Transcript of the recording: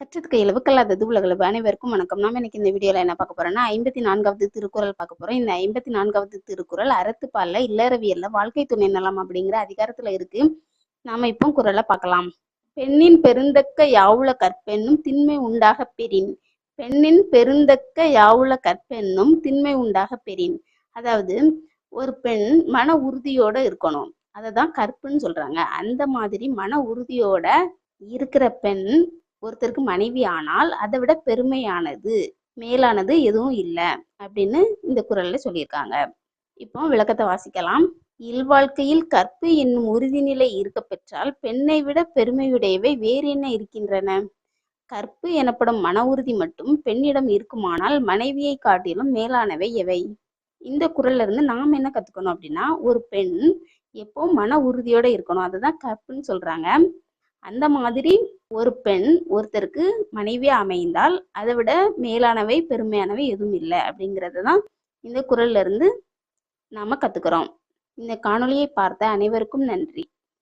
கற்றதுக்கு இலவுக்கல்லாதது உலகளவு அனைவருக்கும் வணக்கம். நாம எனக்கு இந்த வீடியோல என்ன பார்க்க போறோம்னா ஐம்பத்தி நான்காவது திருக்குறள் பார்க்க போறோம். இந்த ஐம்பத்தி நான்காவது திருக்குறள் அறத்துப்பால்ல இல்லறவியல்ல வாழ்க்கை துணை நலம் அப்படிங்கிற அதிகாரத்துல இருக்கு. நாம இப்போ குரலை பார்க்கலாம். பெண்ணின் பெருந்தக்க யாவுல கற்பெண்ணும் திண்மை உண்டாக பெறின். பெண்ணின் பெருந்தக்க யாவுல கற்பென்னும் திண்மை உண்டாக பெறின். அதாவது ஒரு பெண் மன உறுதியோட இருக்கணும். அதை தான் கற்புன்னு சொல்றாங்க. அந்த மாதிரி மன உறுதியோட இருக்கிற பெண் ஒருத்தருக்கு மனைவி ஆனால் அதை விட பெருமையானது மேலானது எதுவும் இல்லை அப்படின்னு இந்த குரல்ல சொல்லியிருக்காங்க. இப்போ விளக்கத்தை வாசிக்கலாம். இல்வாழ்க்கையில் கற்பு என்னும் உறுதிநிலை இருக்க பெற்றால் பெண்ணை விட பெருமையுடையவை வேறு என்ன இருக்கின்றன? கற்பு எனப்படும் மன உறுதி மட்டும் பெண்ணிடம் இருக்குமானால் மனைவியை காட்டிலும் மேலானவை எவை? இந்த குரல்ல இருந்து நாம் என்ன கத்துக்கணும் அப்படின்னா ஒரு பெண் எப்போ மன உறுதியோட இருக்கணும். அதுதான் கற்புன்னு சொல்றாங்க. அந்த மாதிரி ஒரு பெண் ஒருத்தருக்கு மனைவி அமைந்தால் அதை விட மேலானவை பெருமையானவை எதுவும் இல்லை அப்படிங்கிறது தான் இந்த குரல்ல இருந்து நாம கத்துக்கிறோம். இந்த காணொளியை பார்த்த அனைவருக்கும் நன்றி.